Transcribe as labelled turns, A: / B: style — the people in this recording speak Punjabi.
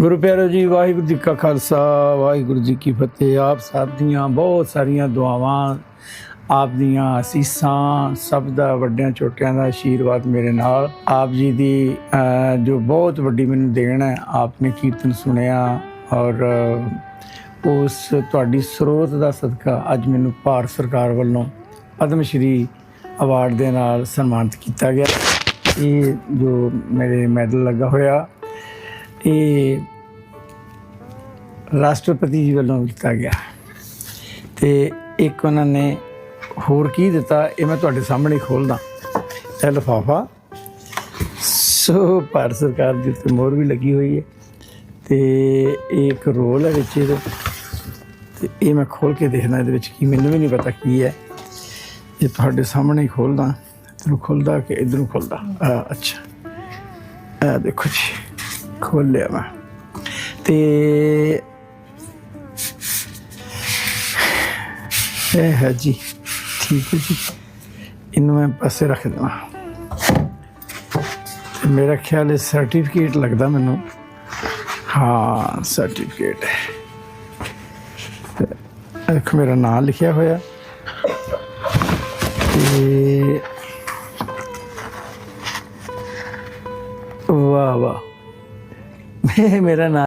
A: ਗੁਰੂ ਪਿਆਰੋ ਜੀ, ਵਾਹਿਗੁਰੂ ਜੀ ਕਾ ਖਾਲਸਾ, ਵਾਹਿਗੁਰੂ ਜੀ ਕੀ ਫਤਿਹ। ਆਪ ਸਭ ਦੀਆਂ ਬਹੁਤ ਸਾਰੀਆਂ ਦੁਆਵਾਂ, ਆਪ ਦੀਆਂ ਅਸੀਸਾਂ, ਸਭ ਦਾ ਵੱਡਿਆਂ ਛੋਟਿਆਂ ਦਾ ਆਸ਼ੀਰਵਾਦ ਮੇਰੇ ਨਾਲ। ਆਪ ਜੀ ਦੀ ਜੋ ਬਹੁਤ ਵੱਡੀ ਮੈਨੂੰ ਦੇਣ ਹੈ, ਆਪ ਨੇ ਕੀਰਤਨ ਸੁਣਿਆ ਔਰ ਉਸ ਤੁਹਾਡੀ ਸਰੋਤ ਦਾ ਸਦਕਾ ਅੱਜ ਮੈਨੂੰ ਭਾਰਤ ਸਰਕਾਰ ਵੱਲੋਂ ਪਦਮ ਸ਼੍ਰੀ ਅਵਾਰਡ ਦੇ ਨਾਲ ਸਨਮਾਨਿਤ ਕੀਤਾ ਗਿਆ। ਇਹ ਜੋ ਮੇਰੇ ਮੈਡਲ ਲੱਗਾ ਹੋਇਆ ਇਹ ਰਾਸ਼ਟਰਪਤੀ ਜੀ ਵੱਲੋਂ ਦਿੱਤਾ ਗਿਆ। ਤੇ ਇੱਕ ਉਹਨਾਂ ਨੇ ਹੋਰ ਕੀ ਦਿੱਤਾ, ਇਹ ਮੈਂ ਤੁਹਾਡੇ ਸਾਹਮਣੇ ਖੋਲਦਾ। ਇਹ ਲਿਫਾਫਾ। ਸੋ, ਭਾਰਤ ਸਰਕਾਰ ਦੀ ਉੱਤੇ ਮੋਹਰ ਵੀ ਲੱਗੀ ਹੋਈ ਹੈ। ਤੇ ਇਹ ਇੱਕ ਰੋਲ ਹੈ ਵਿੱਚ ਇਹਦੇ। ਤੇ ਇਹ ਮੈਂ ਖੋਲ ਕੇ ਦੇਖਣਾ ਇਹਦੇ ਵਿੱਚ ਕੀ, ਮੈਨੂੰ ਵੀ ਨਹੀਂ ਪਤਾ ਕੀ ਹੈ। ਇਹ ਤੁਹਾਡੇ ਸਾਹਮਣੇ ਹੀ ਖੋਲਦਾ ਇਧਰੋਂ ਖੁੱਲਦਾ ਕਿ ਇਧਰੋਂ ਖੁੱਲਦਾ ਅੱਛਾ। ਆ ਦੇਖੋ ਜੀ। ਖੋਲਿਆ ਮੈਂ ਤੇ ਇਹ ਹੈ ਜੀ, ਠੀਕ ਹੈ ਜੀ। ਇਹਨੂੰ ਮੈਂ ਪਾਸੇ ਰੱਖ ਦੇਵਾਂ। ਮੇਰਾ ਖਿਆਲ ਹੈ ਸਰਟੀਫਿਕੇਟ ਲੱਗਦਾ ਮੈਨੂੰ। ਹਾਂ ਸਰਟੀਫਿਕੇਟ ਹੈ ਇੱਕ ਮੇਰਾ ਨਾਮ ਲਿਖਿਆ ਹੋਇਆ। ਤੇ ਵਾਹ ਵਾਹ। ਮੇਰਾ ਨਾਮ